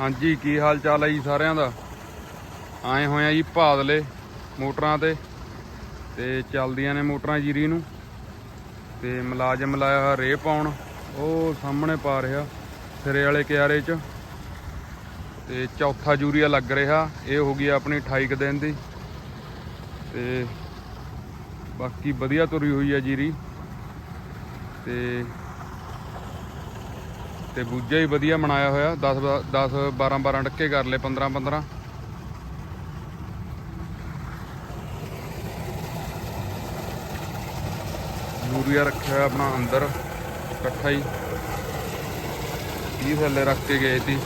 ਹਾਂਜੀ, ਕੀ ਹਾਲ ਚਾਲ ਹੈ ਜੀ ਸਾਰਿਆਂ ਦਾ? ਆਏ ਹੋਏ ਆ ਜੀ ਭਾਦਲੇ ਮੋਟਰਾਂ ਤੇ ਤੇ ਚੱਲਦੀਆਂ ਨੇ ਮੋਟਰਾਂ ਜੀਰੀ ਨੂੰ ਤੇ ਮੁਲਾਜ਼ਮ ਲਾਇਆ ਹੋਇਆ ਰੇਹ ਪਾਉਣ। ਉਹ ਸਾਹਮਣੇ ਪਾ ਰਿਹਾ ਸਿਰੇ ਵਾਲੇ ਕਿਆਰੇ 'ਚ ਤੇ ਚੌਥਾ ਯੂਰੀਆ ਲੱਗ ਰਿਹਾ। ਇਹ ਹੋ ਗਈ ਆਪਣੀ 28 ਕੁ ਦਿਨ ਦੀ ਤੇ ਬਾਕੀ ਵਧੀਆ ਤੁਰੀ ਹੋਈ ਹੈ ਜੀਰੀ ਤੇ ਤੇ ਬੂਝਾ ਹੀ ਵਧੀਆ ਬਣਾਇਆ ਹੋਇਆ। 10 10 12 12 ਡੱਕੇ ਕਰ ਲਏ 15 15 ਯੂਰੀਆ ਰੱਖਿਆ ਆਪਣਾ ਅੰਦਰ, ਇਕੱਠਾ ਹੀ। 30 ਥੱਲੇ ਰੱਖ ਕੇ ਗਏ ਸੀ।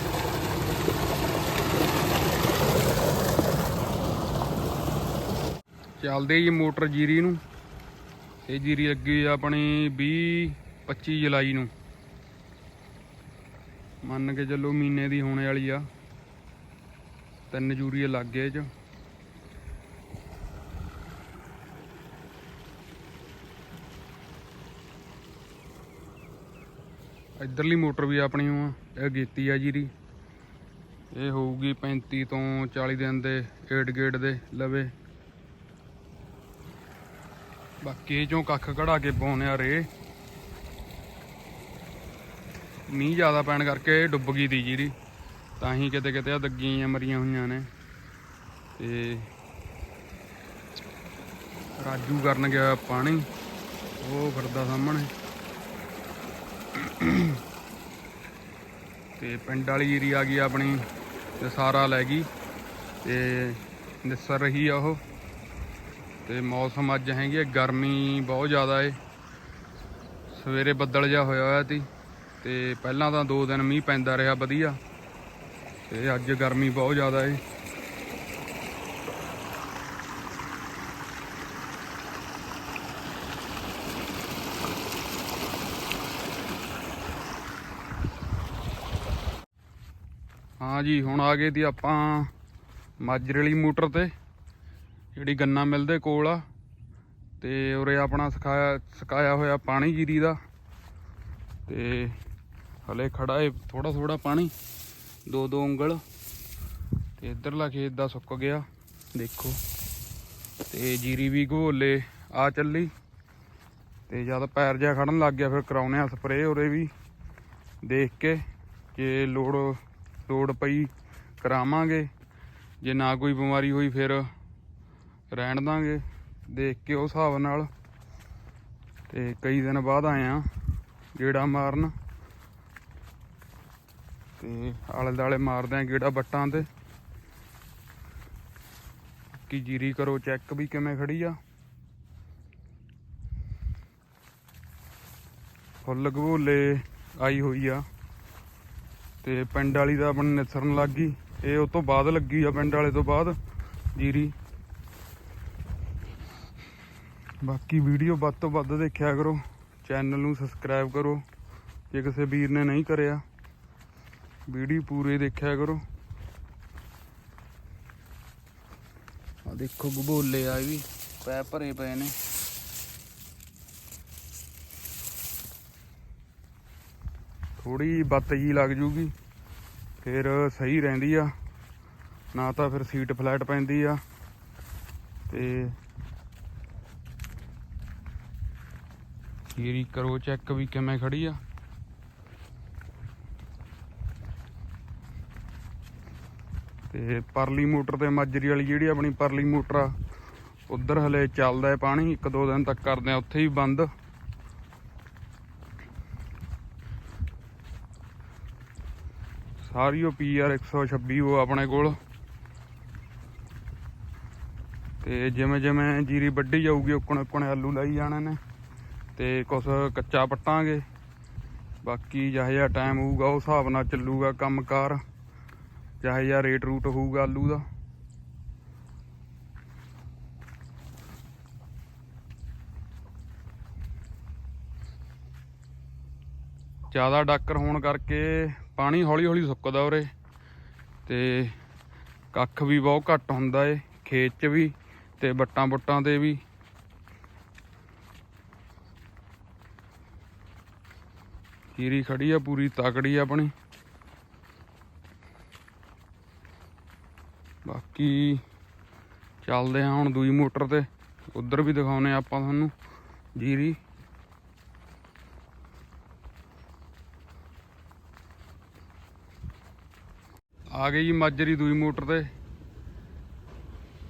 ਚੱਲਦੇ ਜੀ ਮੋਟਰ ਜੀਰੀ ਨੂੰ। ਇਹ ਜੀਰੀ ਲੱਗੀ ਆ ਆਪਣੀ 20 25 ਜੁਲਾਈ ਨੂੰ। ਮੰਨ ਕੇ ਚੱਲੋ ਮਹੀਨੇ ਦੀ ਹੋਣੇ ਵਾਲੀ ਆ। ਤਿੰਨ ਯੂਰੀਏ ਲੱਗ ਗਏ ਚ। ਇਧਰਲੀ ਮੋਟਰ ਵੀ ਆਪਣੀ ਆ ਇਹ ਗੀਤੀ ਆ ਜੀਰੀ ਇਹ ਹੋਊਗੀ 35 ਤੋਂ 40 ਦਿਨ ਦੇ ਏਡ ਗੇਟ ਦੇ ਲਵੇ। ਬਾਕੀ ਇਹ ਚੋਂ ਕੱਖ ਕਢਾ ਕੇ ਪਾਉਣੇ ਆ ਰੇ। ਮੀਂਹ ਜ਼ਿਆਦਾ ਪੈਣ ਕਰਕੇ ਡੁੱਬ ਗਈ ਦੀ ਜੀਰੀ। ਤਾਂ ਹੀ ਕਿਤੇ ਕਿਤੇ ਆ ਦੱਗੀਆਂ ਮਰੀਆਂ ਹੋਈਆਂ ਨੇ। ਤੇ ਰਾਜੂ ਕਰਨ ਗਿਆ ਪਾਣੀ। ਉਹ ਫਿਰਦਾ ਸਾਹਮਣੇ। ਤੇ ਪਿੰਡ ਵਾਲੀ ਜੀਰੀ ਆ ਗਈ ਆਪਣੀ ਤੇ ਸਾਰਾ ਲੈ ਗਈ। ਤੇ ਨਿਸਰ ਰਹੀ ਆ ਉਹ। ਤੇ ਮੌਸਮ ਅੱਜ ਹੈਗੀ ਹੈ ਗਰਮੀ ਬਹੁਤ ਜ਼ਿਆਦਾ ਏ। ਸਵੇਰੇ ਬੱਦਲ ਜਿਹਾ ਹੋਇਆ ਹੋਇਆ ਸੀ ਤੇ ਪਹਿਲਾਂ ਤਾਂ 2 ਦਿਨ ਮੀਂਹ ਪੈਂਦਾ ਰਿਹਾ ਵਧੀਆ। ਤੇ ਅੱਜ ਗਰਮੀ ਬਹੁਤ ਜ਼ਿਆਦਾ ਏ। ਹਾਂ ਜੀ, ਹੁਣ ਆ ਗਏ ਦੀ ਆਪਾਂ ਮਾਜਰੇ ਵਾਲੀ ਮੋਟਰ ਤੇ, ਜਿਹੜੀ ਗੰਨਾ ਮਿਲ ਦੇ ਕੋਲ ਆ। ਤੇ ਉਰੇ ਆਪਣਾ ਸੁਕਾਇਆ ਸੁਕਾਇਆ ਹੋਇਆ ਪਾਣੀ ਜੀਰੀ ਦਾ। ਤੇ ਹਲੇ ਖੜਾ ਏ ਥੋੜਾ ਥੋੜਾ ਪਾਣੀ, ਦੋ ਦੋ ਉਂਗਲ, ਤੇ ਇਧਰਲਾ ਖੇਤ ਦਾ ਸੁੱਕ ਗਿਆ, ਦੇਖੋ। ਤੇ ਜੀਰੀ ਵੀ ਘੋਲੇ ਆ ਚੱਲੀ। ਤੇ ਜਦ ਪੈਰ ਜਿਹਾ ਖੜਨ ਲੱਗ ਗਿਆ, ਫਿਰ ਕਰਾਉਨੇ ਆ ਸਪਰੇਅ ਉਰੇ ਵੀ, ਦੇਖ ਕੇ, ਜੇ ਲੋੜ ਲੋੜ ਪਈ ਕਰਾਵਾਂਗੇ। ਜੇ ਨਾ ਕੋਈ ਬਿਮਾਰੀ ਹੋਈ, ਫਿਰ ਰਹਿਣ ਦਾਂਗੇ, ਦੇਖ ਕੇ ਉਸ ਹਿਸਾਬ ਨਾਲ। ਤੇ ਕਈ ਦਿਨ ਬਾਅਦ ਆਏ ਆ ਗੇੜਾ ਮਾਰਨ। ਤੇ ਆਲੇ ਦਾਲੇ ਮਾਰਦੇ ਆ ਗੇੜਾ ਬੱਟਾਂ ਤੇ। ਕੀ ਜੀਰੀ ਕਰੋ ਚੈੱਕ ਵੀ ਕਿਵੇਂ ਖੜੀ ਆ। ਫੁੱਲ ਗਵੋਲੇ ਆਈ ਹੋਈ ਆ। ਤੇ ਪਿੰਡ ਵਾਲੀ ਦਾ ਆਪਣੀ ਨਿਸਰਨ ਲੱਗ ਗਈ। ਇਹ ਉਸ ਤੋਂ ਬਾਅਦ ਲੱਗੀ ਆ ਪਿੰਡ ਵਾਲੇ ਤੋਂ ਬਾਅਦ ਜੀਰੀ। ਬਾਕੀ ਵੀਡੀਓ ਵੱਧ ਤੋਂ ਵੱਧ ਦੇਖਿਆ ਕਰੋ। ਚੈਨਲ ਨੂੰ ਸਬਸਕ੍ਰਾਈਬ ਕਰੋ। ਜੇ ਕਿਸੇ ਵੀਰ ਨੇ ਨਹੀਂ ਕਰਿਆ। ਵੀਡੀਓ ਪੂਰੇ ਦੇਖਿਆ ਕਰੋ। ਆ ਦੇਖੋ ਗਬੋਲੇ ਆ ਵੀ, ਪੈ ਭਰੇ ਪਏ ਨੇ। ਥੋੜੀ ਬੱਤ ਜੀ ਲੱਗ ਜੂਗੀ, ਫਿਰ ਸਹੀ ਰਹਿੰਦੀ ਆ। ਨਾ ਤਾਂ ਫਿਰ ਸੀਟ ਫਲੈਟ ਪੈਂਦੀ ਆ। ਤੇ ਜੀਰੀ ਕਰੋ ਚੈੱਕ ਵੀ ਕਿਵੇਂ ਖੜੀ ਆ। ਤੇ ਪਰਲੀ ਮੋਟਰ ਤੇ ਮਾਜਰੀ ਵਾਲੀ ਜਿਹੜੀ ਆਪਣੀ ਪਰਲੀ ਮੋਟਰ ਆ, ਉਧਰ ਹਲੇ ਚੱਲਦਾ ਹੈ ਪਾਣੀ, ਇੱਕ ਦੋ ਦਿਨ ਤੱਕ ਕਰਦੇ ਆ, ਉੱਥੇ ਹੀ ਬੰਦ। ਸਾਰੀ ਉਹ ਪੀਆਰ 126 ਉਹ ਆਪਣੇ ਕੋਲ। ਤੇ ਜਿਵੇਂ ਜਿਵੇਂ ਜੀਰੀ ਵੱਢੀ ਜਾਊਗੀ, ਉਕਣ ਉਕਣ ਆਲੂ ਲਾਈ ਜਾਣੇ ਨੇ, ਤੇ ਕੁਛ ਕੱਚਾ ਪੱਟਾਂਗੇ। ਬਾਕੀ ਜਿਹੋ ਜਿਹਾ ਟਾਈਮ ਹੋਊਗਾ, ਉਹ ਹਿਸਾਬ ਨਾਲ ਚੱਲੂਗਾ ਕੰਮਕਾਰ। ਚਾਹੇ ਜਿਹਾ ਰੇਟ ਰੂਟ ਹੋਊਗਾ ਆਲੂ ਦਾ। ਜ਼ਿਆਦਾ ਡਾਕਰ ਹੋਣ ਕਰਕੇ ਪਾਣੀ ਹੌਲੀ ਹੌਲੀ ਸੁੱਕਦਾ ਉਰੇ ਤੇ ਕੱਖ ਵੀ ਬਹੁਤ ਘੱਟ ਹੁੰਦਾ ਏ, ਖੇਤ 'ਚ ਵੀ ਤੇ ਬੱਟਾਂ ਬੁੱਟਾਂ ਤੇ ਵੀ। ਜੀਰੀ ਖੜੀ ਆ ਪੂਰੀ, ਤਕੜੀ ਆ ਆਪਣੀ। ਬਾਕੀ ਚੱਲਦੇ ਹਾਂ ਹੁਣ ਦੂਈ ਮੋਟਰ ਤੇ। ਉਧਰ ਵੀ ਦਿਖਾਉਨੇ ਆ ਆਪਾਂ ਤੁਹਾਨੂੰ, ਜੀਰੀ। ਆ ਗਈ ਜੀ ਮਾਜਰੀ ਦੂਈ ਮੋਟਰ ਤੇ।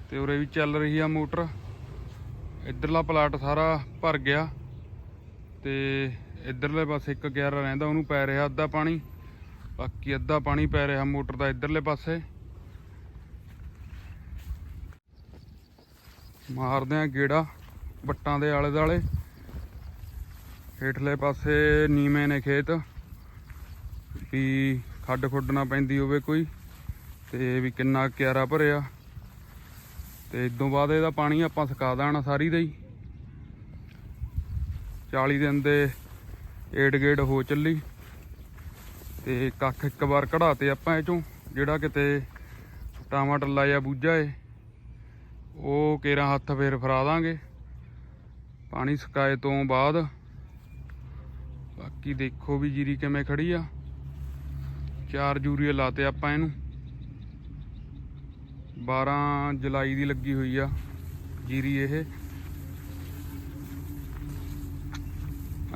ਤੇ ਉਰੇ ਵੀ ਚੱਲ ਰਹੀ ਆ ਮੋਟਰ। ਇਧਰਲਾ ਪਲਾਟ ਸਾਰਾ ਭਰ ਗਿਆ। ਤੇ ਇਧਰਲੇ ਪਾਸੇ ਇੱਕ ਗਿਆਰਾ ਰਹਿੰਦਾ, ਉਹਨੂੰ ਪੈ ਰਿਹਾ ਅੱਧਾ ਪਾਣੀ। ਬਾਕੀ ਅੱਧਾ ਪਾਣੀ ਪੈ ਰਿਹਾ ਮੋਟਰ ਦਾ ਇਧਰਲੇ ਪਾਸੇ। ਮਾਰਦੇ ਆ ਗੇੜਾ ਵੱਟਾਂ ਦੇ ਆਲੇ ਦਾਲੇ ਹੇਠਲੇ ਪਾਸੇ ਨੀਵੇਂ ਨੇ ਖੇਤ। ਵੀ ਖੱਡ ਖੁੱਡ ਨਾ ਪੈਂਦੀ ਹੋਵੇ ਕੋਈ, ਤੇ ਵੀ ਕਿੰਨਾ ਕਿਆਰਾ ਭਰਿਆ। ਤੇ ਇਦੋਂ ਬਾਅਦ ਇਹਦਾ ਪਾਣੀ ਆਪਾਂ ਸੁਕਾ ਦੇਣਾ ਸਾਰੀ ਦਾ ਹੀ। 40 ਦਿਨ ਦੇ ਏਡ ਗੇੜ ਹੋ ਚੱਲੀ। ਤੇ ਕੱਖ ਇੱਕ ਵਾਰ ਕਢਾਤੇ ਆਪਾਂ ਇਹ ਚੋਂ, ਜਿਹੜਾ ਕਿਤੇ ਟਮਾਟਰ ਲਾਇਆ ਬੂਝਾ ਏ। ਉਹ ਕੇਰਾ ਹੱਥ ਫੇਰ ਫਰਾ ਦਾਂਗੇ। ਪਾਣੀ ਸੁਕਾਏ ਤੋਂ ਬਾਅਦ। ਬਾਕੀ ਦੇਖੋ ਵੀ ਜੀਰੀ ਕਿਵੇਂ ਖੜੀ ਆ। ਚਾਰ ਜੂਰੀਏ ਲਾਤੇ ਆਪਾਂ ਇਹਨੂੰ। 12 ਜੁਲਾਈ ਦੀ ਲੱਗੀ ਹੋਈ ਆ ਜੀਰੀ ਇਹ।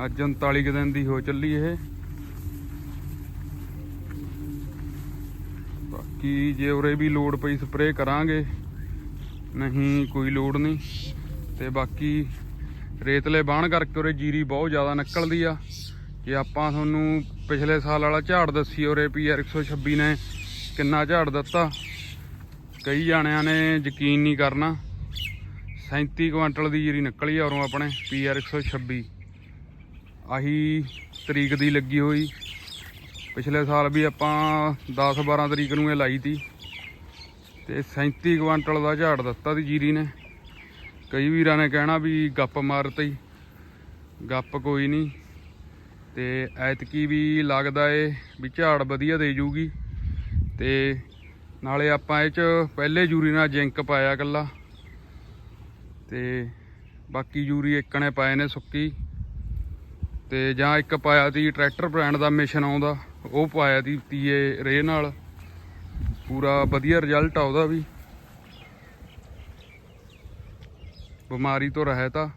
ਅੱਜ 39 ਕੁ ਦਿਨ ਦੀ ਹੋ ਚੱਲੀ ਇਹ। ਬਾਕੀ ਜੇ ਉਰੇ ਵੀ ਲੋੜ ਪਈ ਸਪਰੇਅ ਕਰਾਂਗੇ। ਨਹੀਂ, ਕੋਈ ਲੋੜ ਨਹੀਂ। ਤੇ ਬਾਕੀ ਰੇਤਲੇ ਬਾਣ ਕਰਕੇ ਉਰੇ ਜੀਰੀ ਬਹੁਤ ਜ਼ਿਆਦਾ ਨਿਕਲਦੀ ਆ। ਜੇ ਆਪਾਂ ਤੁਹਾਨੂੰ ਪਿਛਲੇ ਸਾਲ ਵਾਲਾ ਝਾੜ ਦੱਸੀ, ਉਰੇ ਪੀਆਰ 126 ਨੇ ਕਿੰਨਾ ਝਾੜ ਦਿੱਤਾ। ਕਈ ਜਾਣਿਆਂ ਨੇ ਯਕੀਨ ਨਹੀਂ ਕਰਨਾ। 37 ਕੁਇੰਟਲ ਦੀ ਜੀਰੀ ਨਿਕਲੀ ਆ ਉਰੋਂ ਆਪਣੇ ਪੀਆਰ 126 ਆਹੀ ਤਰੀਕ ਦੀ ਲੱਗੀ ਹੋਈ। ਪਿਛਲੇ ਸਾਲ ਵੀ ਆਪਾਂ 10 12 ਤਰੀਕ ਨੂੰ ਇਹ ਲਾਈ ਤੀ। ਤੇ 37 ਕੁਆਂਟਲ ਦਾ ਝਾੜ ਦਿੱਤਾ ਦੀ ਜੀਰੀ ਨੇ। ਕਈ ਵੀਰਾਂ ਨੇ ਕਹਿਣਾ ਵੀ ਗੱਪ ਮਾਰਤੀ ਗੱਪ ਕੋਈ ਨਹੀਂ। ਤੇ ਐਤਕੀ ਵੀ ਲੱਗਦਾ ਏ ਵੀ ਝਾੜ ਵਧੀਆ ਦੇ ਜੂਗੀ। ਤੇ ਨਾਲੇ ਆਪਾਂ ਇਹ ਚ ਪਹਿਲੇ ਯੂਰੀ ਨਾਲ ਜਿੰਕ ਪਾਇਆ ਕੱਲਾ ਤੇ ਬਾਕੀ ਯੂਰੀ ਇੱਕ ਨੇ ਪਾਏ ਨੇ ਸੁੱਕੀ। ਤੇ ਜਾਂ ਇੱਕ ਪਾਇਆ ਤੀ ਟਰੈਕਟਰ ਬ੍ਰਾਂਡ ਦਾ ਮਿਸ਼ਨ ਆਉਂਦਾ, ਉਹ ਪਾਇਆ ਤੀ ਤੀਏ ਰੇ ਨਾਲ। ਪੂਰਾ ਵਧੀਆ ਰਿਜ਼ਲਟ ਆ ਉਹਦਾ ਵੀ। ਬਿਮਾਰੀ ਤੋਂ ਰਹਿਤ ਆ।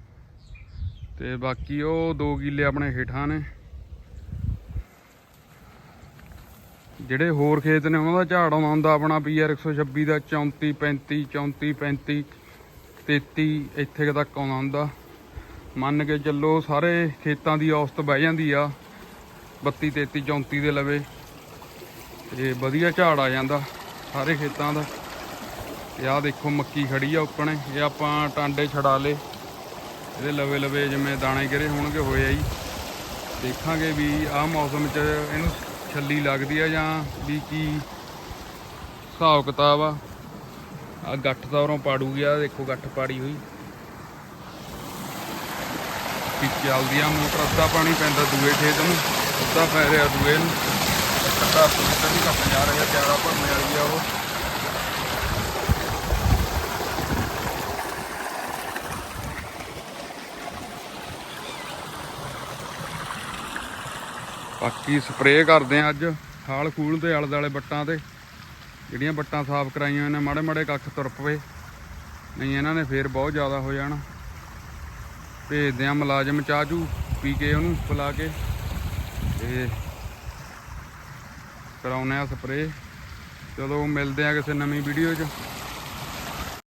ਤੇ ਬਾਕੀ ਉਹ ਦੋ ਕਿੱਲੇ ਆਪਣੇ ਹੇਠਾਂ ਨੇ। ਜਿਹੜੇ ਹੋਰ ਖੇਤ ਨੇ, ਉਹਨਾਂ ਦਾ ਝਾੜ ਆਉਂਦਾ ਹੁੰਦਾ ਆਪਣਾ ਪੀਆਰ 126 ਦਾ 34 35 34 35 33 ਇੱਥੇ ਤੱਕ ਆਉਂਦਾ ਹੁੰਦਾ। ਮੰਨ ਕੇ ਚੱਲੋ ਸਾਰੇ ਖੇਤਾਂ ਦੀ ਔਸਤ ਬਹਿ ਜਾਂਦੀ ਆ 32 33 34 ਦੇ ਲਵੇ। ਤੇ ਵਧੀਆ ਝਾੜ ਆ ਜਾਂਦਾ। ਸਾਰੇ ਖੇਤਾਂ ਦਾ। ਤੇ ਆਹ ਦੇਖੋ ਮੱਕੀ ਖੜੀ ਆ ਉੱਕਣੇ ਇਹ ਆਪਾਂ ਟਾਂਡੇ ਛਡਾ ਲੇ ਇਹਦੇ ਲਵੇ ਲਵੇ ਜਿਵੇਂ ਦਾਣੇ ਗਿਰੇ ਹੋਣਗੇ, ਹੋਏ ਆ ਜੀ। ਦੇਖਾਂਗੇ ਵੀ ਆਹ ਮੌਸਮ 'ਚ ਇਹਨੂੰ ਛੱਲੀ ਲੱਗਦੀ ਆ ਜਾਂ ਵੀ ਕੀ ਹਿਸਾਬ ਕਿਤਾਬ ਆ। ਆ ਗੱਠ ਤਾਂ ਉਰੋਂ ਪਾੜੂਗੀ ਆ ਦੇਖੋ ਗੱਠ ਪਾੜੀ ਹੋਈ। ਵੀ ਚੱਲਦੀ ਆ ਮੋਟਰ ਅੱਧਾ ਪਾਣੀ ਪੈਂਦਾ ਦੂਏ ਖੇਤ ਨੂੰ ਅੱਧਾ ਪੈ ਰਿਹਾ ਦੂਏ ਨੂੰ। ਅੱਧਾ ਇੱਧਰ ਕੱਪ ਜਾ ਰਿਹਾ ਜ਼ਿਆਦਾ ਭਰਨੇ ਵਾਲੀ ਆ ਉਹ। ਬਾਕੀ ਸਪਰੇਅ ਕਰਦੇ ਆ ਅੱਜ ਖਾਲ ਖੂਲ ਦੇ ਆਲੇ ਦੁਆਲੇ ਬੱਟਾਂ ਤੇ। ਜਿਹੜੀਆਂ ਬੱਟਾਂ ਸਾਫ਼ ਕਰਾਈਆਂ ਨੇ, ਮਾੜੇ ਮਾੜੇ ਕੱਖ ਤੁਰ ਪਵੇ। ਨਹੀਂ, ਇਹਨਾਂ ਨੇ ਫੇਰ ਬਹੁਤ ਜ਼ਿਆਦਾ ਹੋ ਜਾਣਾ। ਭੇਜਦੇ ਆ ਮੁਲਾਜ਼ਮ ਚਾਚੂ ਪੀ ਕੇ ਉਹਨੂੰ ਬੁਲਾ ਕੇ। ਤੇ ਕਰਾਉਨੇ ਆ ਸਪਰੇਅ ਚਲੋ ਮਿਲਦੇ ਆ ਕਿਸੇ ਨਵੀਂ ਵੀਡੀਓ 'ਚ।